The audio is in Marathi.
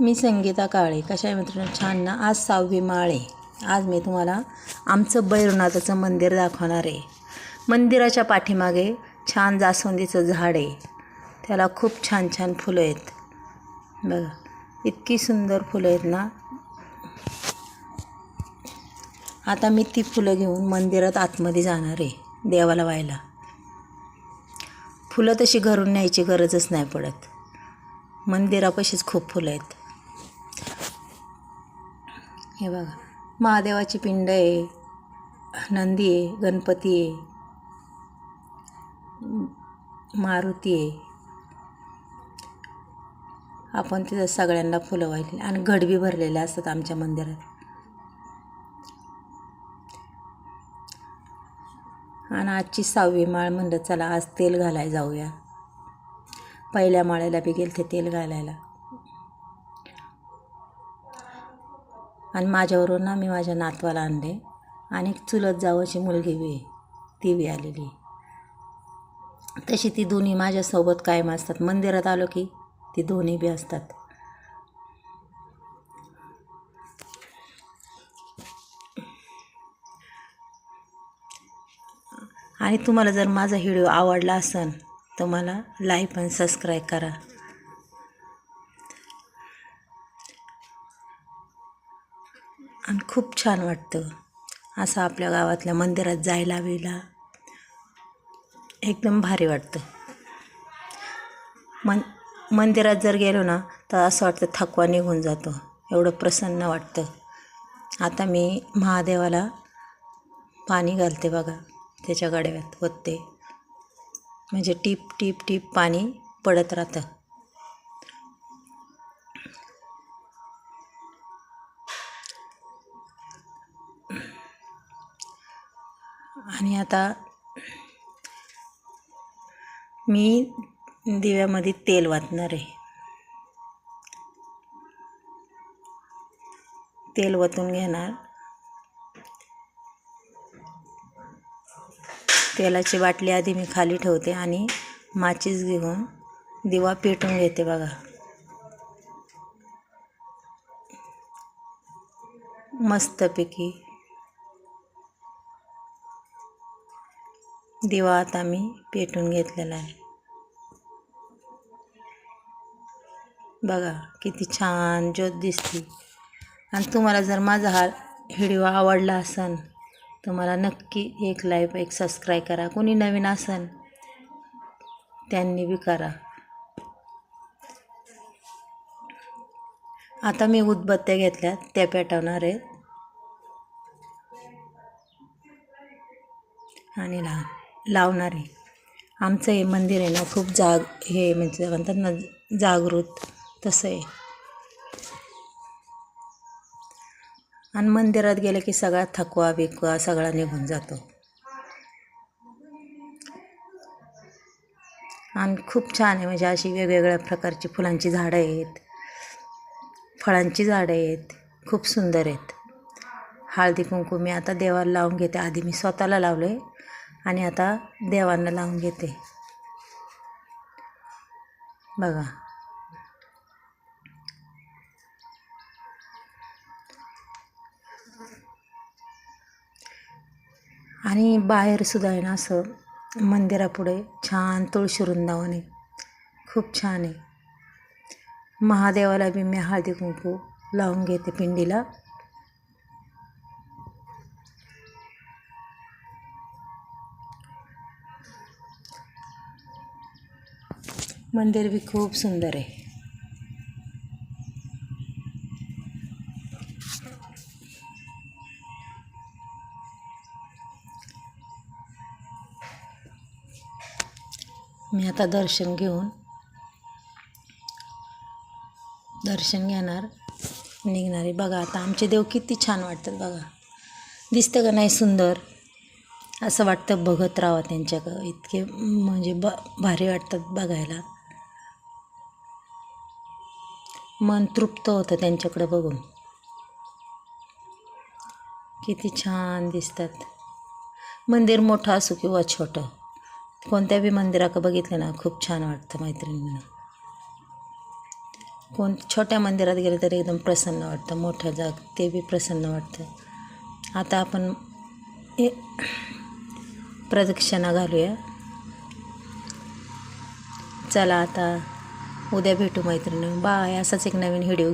मी संगीता काळे. कशा आहे मित्रांनो? छान ना आज सहावी माळे. आज मी तुम्हाला आमचं बैरनाथाचं मंदिर दाखवणार आहे. मंदिराच्या पाठीमागे छान जास्वंदीचं झाड आहे. त्याला खूप छान छान फुलं आहेत. बघा इतकी सुंदर फुलं आहेत ना. आता मी ती फुलं घेऊन मंदिरात आतमध्ये जाणार आहे देवाला व्हायला. फुलं तशी घरून न्यायची गरजच नाही पडत. मंदिरापाशीच खूप फुलं आहेत. हे बघा. महादेवाची पिंड आहे नंदी आहे गणपती आहे मारुती आहे. आपण तिथं सगळ्यांना फुलं वाहिली आणि घडबी भरलेले असतात आमच्या मंदिरात. आणि आजची सहावी माळ म्हणलं चला आज तेल घालायला जाऊया. पहिल्या माळ्याला बी गेल ते तेल घालायला. आणि माझ्यावरून ना मी माझ्या नातवाला आणले. आणि चुलत जावाची मुलगी बी ती बी आलेली तशी ती दोन्ही माझ्यासोबत कायम असतात. मंदिरात आलो की ती दोन्ही बी असतात. आणि तुम्हाला जर माझा व्हिडिओ आवडला असेल तर मला लाईक आणि सबस्क्राईब करा. आणि खूप छान वाटतं असं आपल्या गावातल्या मंदिरात जायला वेळेला. एकदम भारी वाटतं. मन मंदिरात जर गेलो ना तर असं वाटतं थकवा निघून जातो. एवढं प्रसन्न वाटतं. आता मी महादेवाला पाणी घालते बघा त्याच्या गडव्यात ओतते. म्हणजे टीप टीप टीप पाणी पडत राहतं. आणि आता मी दिव्यामध्ये तेल वाचणार आहे. तेल वतून घेणार. तेलाची बाटली आधी मी खाली ठेवते आणि माचीस घेऊन दिवा पेटून घेते बघा. मस्तपैकी दिवा आता मी पेटून घेतलेला आहे. बघा किती छान ज्योत दिसते आणि तुम्हाला जर माझा हा व्हिडिओ आवडला असेल तर मला नक्की एक लाईक एक सबस्क्राईब करा. कोणी नवीन असेल त्यांनी बी करा. आता मी उदबत्त्या घेतल्या त्या पेटवणार आहेत. आणि लहान लावणार. आहे आमचं हे मंदिर आहे ना खूप जाग हे म्हणजे म्हणतात ना जागृत तसं आहे. आणि मंदिरात गेलं की सगळा थकवा बिकवा सगळा निघून जातो. आणि खूप छान आहे म्हणजे अशी वेगवेगळ्या प्रकारची फुलांची झाडं आहेत. फळांची झाडं आहेत. खूप सुंदर आहेत. हळदी कुंकू मी आता देवाला लावून घेते. आधी मी स्वतःला लावले आणि आता देवांना लावून घेते. बघा. आणि बाहेरसुद्धा आहे ना असं मंदिरापुढे छान तुळशी वृंदावन. आहे खूप छान आहे. महादेवाला बी मी हळदी कुंकू लावून घेते पिंडीला. मंदिर बी खूप सुंदर आहे. मी आता दर्शन घेऊन दर्शन घेणार निघणारे बघा आता आमचे देव किती छान वाटतात बघा. दिसतं का नाही सुंदर? असं वाटतं बघत राहावं त्यांच्याकडं इतके म्हणजे ब भारी वाटतात बघायला. मन तृप्त होतं त्यांच्याकडं बघून. किती छान दिसतात. मंदिर मोठं असो किंवा छोटं कोणत्या बी मंदिराकं बघितलं ना खूप छान वाटतं मैत्रिणींना. कोण छोट्या मंदिरात गेलं तरी एकदम प्रसन्न वाटतं मोठं जाग ते बी प्रसन्न वाटतं. आता आपण हे प्रदक्षिणा घालूया. चला आता उद्या भेटू मैत्रिणी. बाय असाच एक नवीन व्हिडिओ.